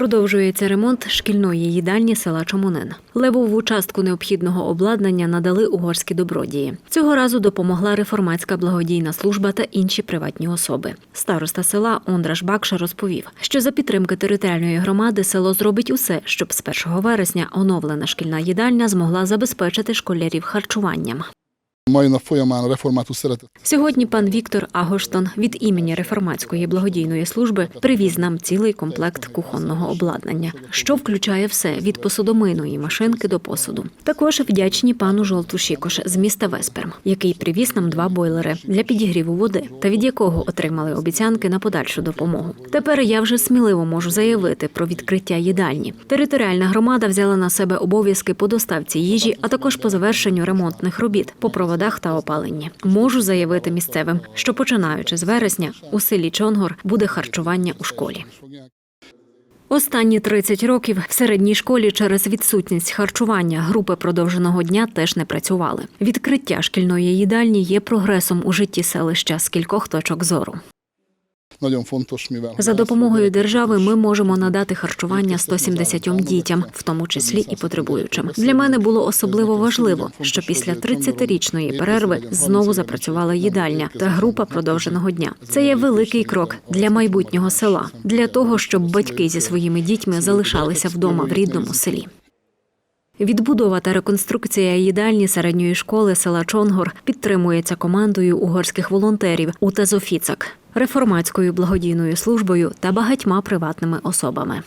Продовжується ремонт шкільної їдальні села Чомунин. Левову частку необхідного обладнання надали угорські добродії. Цього разу допомогла реформатська благодійна служба та інші приватні особи. Староста села Ондраш Бакша розповів, що за підтримки територіальної громади село зробить усе, щоб з 1 вересня оновлена шкільна їдальня змогла забезпечити школярів харчуванням. Mai nap folyamán a református szeretett Сьогодні пан Віктор Агоштон від імені реформатської благодійної служби привіз нам цілий комплект кухонного обладнання, що включає все від посудомийної машинки до посуду. Також вдячні пану Жолту Шікош з міста Весперм, який привіз нам два бойлери для підігріву води, та від якого отримали обіцянки на подальшу допомогу. Тепер я вже сміливо можу заявити про відкриття їдальні. Територіальна громада взяла на себе обов'язки по доставці їжі, а також по завершенню ремонтних робіт по проводах та опаленні. Можу заявити місцевим, що починаючи з вересня у селі Чонгор буде харчування у школі. Останні 30 років в середній школі через відсутність харчування групи продовженого дня теж не працювали. Відкриття шкільної їдальні є прогресом у житті селища з кількох точок зору. Nagyon fontos, mivel За допомогою держави ми можемо надати харчування 170 дітям, в тому числі і потребуючим. Для мене було особливо важливо, що після 30-річної перерви знову запрацювала їдальня та група продовженого дня. Це є великий крок для майбутнього села, для того, щоб батьки зі своїми дітьми залишалися вдома в рідному селі. Відбудова та реконструкція їдальні середньої школи села Чонгор підтримується командою угорських волонтерів Ута Зофіцак, реформатською благодійною службою та багатьма приватними особами.